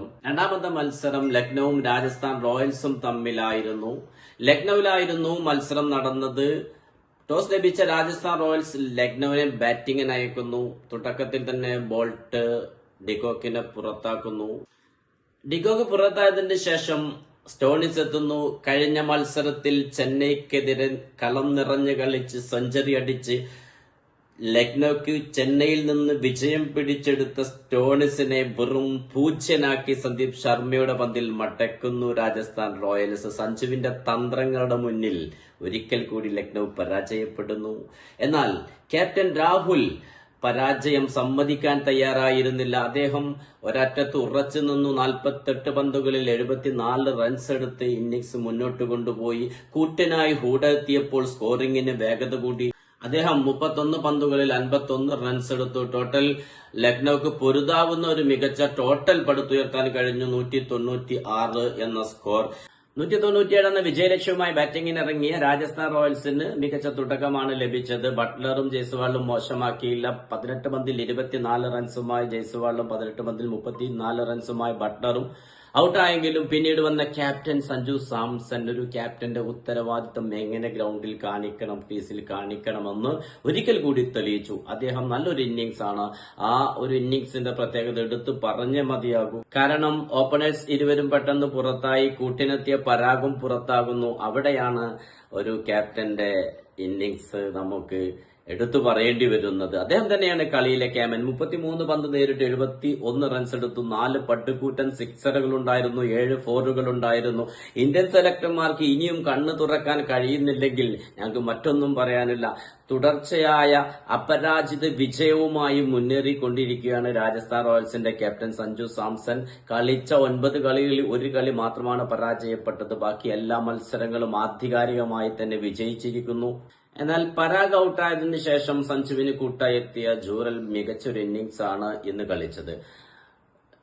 രണ്ടാമത്തെ മത്സരം ലക്നൌവും രാജസ്ഥാൻ റോയൽസും തമ്മിലായിരുന്നു. ലക്നൌവിലായിരുന്നു മത്സരം നടന്നത്. ടോസ് ലഭിച്ച രാജസ്ഥാൻ റോയൽസ് ലക്നൌവിനെ ബാറ്റിംഗിന് അയക്കുന്നു. തുടക്കത്തിൽ തന്നെ ബോൾട്ട് ഡിഗോക്കിനെ പുറത്താക്കുന്നു. ഡിഗോക്ക് പുറത്തായതിന് ശേഷം സ്റ്റോണിസ് എത്തുന്നു. കഴിഞ്ഞ മത്സരത്തിൽ ചെന്നൈക്കെതിരെ കളം നിറഞ്ഞു കളിച്ച് സെഞ്ചുറി അടിച്ച് ലക്നൌക്ക് ചെന്നൈയിൽ നിന്ന് വിജയം പിടിച്ചെടുത്ത സ്റ്റോണിസിനെ വെറും പൂജ്യനാക്കി സന്ദീപ് ശർമ്മയുടെ പന്തിൽ മടക്കുന്നു രാജസ്ഥാൻ റോയൽസ്. സഞ്ജുവിന്റെ തന്ത്രങ്ങളുടെ മുന്നിൽ ഒരിക്കൽ കൂടി ലക്നൌ പരാജയപ്പെടുന്നു. എന്നാൽ ക്യാപ്റ്റൻ രാഹുൽ പരാജയം സമ്മതിക്കാൻ തയ്യാറായിരുന്നില്ല. അദ്ദേഹം ഒരറ്റത്ത് ഉറച്ചു നിന്നു. നാൽപ്പത്തെട്ട് പന്തുകളിൽ എഴുപത്തിനാല് റൺസ് എടുത്ത് ഇന്നിംഗ്സ് മുന്നോട്ട് കൊണ്ടുപോയി. കൂറ്റനായി ഹൂടെത്തിയപ്പോൾ സ്കോറിംഗിന് വേഗത കൂടി. അദ്ദേഹം മുപ്പത്തൊന്ന് പന്തുകളിൽ അൻപത്തൊന്ന് റൺസ് എടുത്തു. ടോട്ടൽ ലക്നൌക്ക് പൊരുതാവുന്ന ഒരു മികച്ച ടോട്ടൽ പടുത്തുയർത്താൻ കഴിഞ്ഞു നൂറ്റി തൊണ്ണൂറ്റി ആറ് എന്ന സ്കോർ നൂറ്റി തൊണ്ണൂറ്റിയേഴ് എന്ന വിജയലക്ഷ്യവുമായി ബാറ്റിംഗിനിറങ്ങിയ രാജസ്ഥാൻ റോയൽസിന് മികച്ച തുടക്കമാണ് ലഭിച്ചത്. ബട്ട്ലറും ജയ്സ്വാളും മോശമാക്കിയില്ല. പതിനെട്ട് പന്തിൽ ഇരുപത്തിനാല് റൺസുമായി ജയ്സ്വാളും പതിനെട്ട് പന്തിൽ മുപ്പത്തിനാല് റൺസുമായി ബട്ട്ലറും ഔട്ടായെങ്കിലും പിന്നീട് വന്ന ക്യാപ്റ്റൻ സഞ്ജു സാംസൺ ഒരു ക്യാപ്റ്റന്റെ ഉത്തരവാദിത്തം എങ്ങനെ ഗ്രൗണ്ടിൽ കാണിക്കണം ക്രീസിൽ കാണിക്കണമെന്ന് ഒരിക്കൽ കൂടി തെളിയിച്ചു. അദ്ദേഹം നല്ലൊരു ഇന്നിങ്സ് ആണ്. ആ ഒരു ഇന്നിങ്സിന്റെ പ്രത്യേകത എടുത്തു പറഞ്ഞേ മതിയാകൂ. കാരണം ഓപ്പണേഴ്സ് ഇരുവരും പെട്ടെന്ന് പുറത്തായി കൂട്ടിനെത്തിയ പരാഗും പുറത്താകുന്നു. അവിടെയാണ് ഒരു ക്യാപ്റ്റന്റെ ഇന്നിങ്സ് നമുക്ക് എടുത്തു പറയേണ്ടി വരുന്നത്. അദ്ദേഹം തന്നെയാണ് കളിയിലെ ക്യാമൻ മുപ്പത്തിമൂന്ന് പന്ത് നേരിട്ട് എഴുപത്തി ഒന്ന് റൺസ് എടുത്തു. നാല് പട്ടുകൂറ്റൻ സിക്സറുകൾ ഉണ്ടായിരുന്നു ഏഴ് ഫോറുകൾ ഉണ്ടായിരുന്നു ഇന്ത്യൻ സെലക്ടർമാർക്ക് ഇനിയും കണ്ണു തുറക്കാൻ കഴിയുന്നില്ലെങ്കിൽ ഞങ്ങൾക്ക് മറ്റൊന്നും പറയാനില്ല. തുടർച്ചയായ അപരാജിത വിജയവുമായി മുന്നേറിക്കൊണ്ടിരിക്കുകയാണ് രാജസ്ഥാൻ റോയൽസിന്റെ ക്യാപ്റ്റൻ സഞ്ജു സാംസൺ. കളിച്ച ഒൻപത് കളികളിൽ ഒരു കളി മാത്രമാണ് പരാജയപ്പെട്ടത്. ബാക്കി എല്ലാ മത്സരങ്ങളും ആധികാരികമായി തന്നെ വിജയിച്ചിരിക്കുന്നു. എന്നാൽ പരാഗ് ഔട്ടായതിനു ശേഷം സഞ്ജുവിന് കൂട്ടായെത്തിയ ജൂറൽ മികച്ചൊരു ഇന്നിംഗ്സ് ആണ് ഇന്ന് കളിച്ചത്.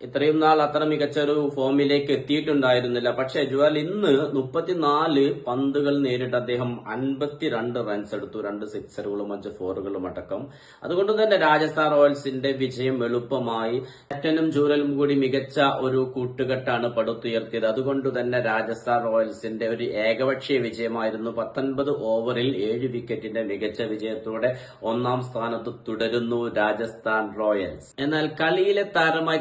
ഇത്രയും നാൾ അത്ര മികച്ച ഒരു ഫോമിലേക്ക് എത്തിയിട്ടുണ്ടായിരുന്നില്ല. പക്ഷേ ജുവൽ ഇന്ന് മുപ്പത്തിനാല് പന്തുകൾ നേരിട്ട് അദ്ദേഹം അൻപത്തിരണ്ട് റൺസ് എടുത്തു. രണ്ട് സിക്സറുകളും അഞ്ച് ഫോറുകളും അടക്കം. അതുകൊണ്ട് തന്നെ രാജസ്ഥാൻ റോയൽസിന്റെ വിജയം എളുപ്പമായി. ക്യാപ്റ്റനും ജൂറലും കൂടി മികച്ച ഒരു കൂട്ടുകെട്ടാണ് പടുത്തുയർത്തിയത്. അതുകൊണ്ട് തന്നെ രാജസ്ഥാൻ റോയൽസിന്റെ ഒരു ഏകപക്ഷീയ വിജയമായിരുന്നു. പത്തൊൻപത് ഓവറിൽ ഏഴ് വിക്കറ്റിന്റെ മികച്ച വിജയത്തോടെ ഒന്നാം സ്ഥാനത്ത് തുടരുന്നു രാജസ്ഥാൻ റോയൽസ്. എന്നാൽ കളിയിലെ താരമായി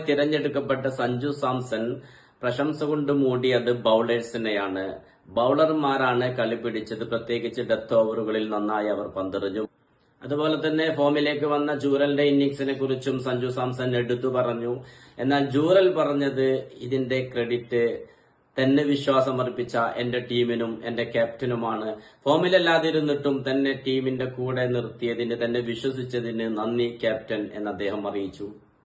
തിരഞ്ഞെടുക്കപ്പെട്ട സഞ്ജു സാംസൺ പ്രശംസ കൊണ്ട് മൂടിയത് ബൌളേഴ്സിനെയാണ്. ബൌളർമാരാണ് കളി പിടിച്ചത്. പ്രത്യേകിച്ച് ഡെത്ത് ഓവറുകളിൽ നന്നായി അവർ പന്തെറിഞ്ഞു. അതുപോലെ തന്നെ ഫോമിലേക്ക് വന്ന ജൂറലിന്റെ ഇന്നിംഗ്സിനെ കുറിച്ചും സഞ്ജു സാംസൺ എടുത്തു പറഞ്ഞു. എന്നാൽ ജൂറൽ പറഞ്ഞത് ഇതിന്റെ ക്രെഡിറ്റ് തന്നെ വിശ്വാസം അർപ്പിച്ച എന്റെ ടീമിനും എന്റെ ക്യാപ്റ്റനുമാണ്. ഫോമിലല്ലാതിരുന്നിട്ടും തന്നെ ടീമിന്റെ കൂടെ നിർത്തിയതിന് തന്നെ വിശ്വസിച്ചതിന് നന്ദി ക്യാപ്റ്റൻ എന്ന് അദ്ദേഹം അറിയിച്ചു.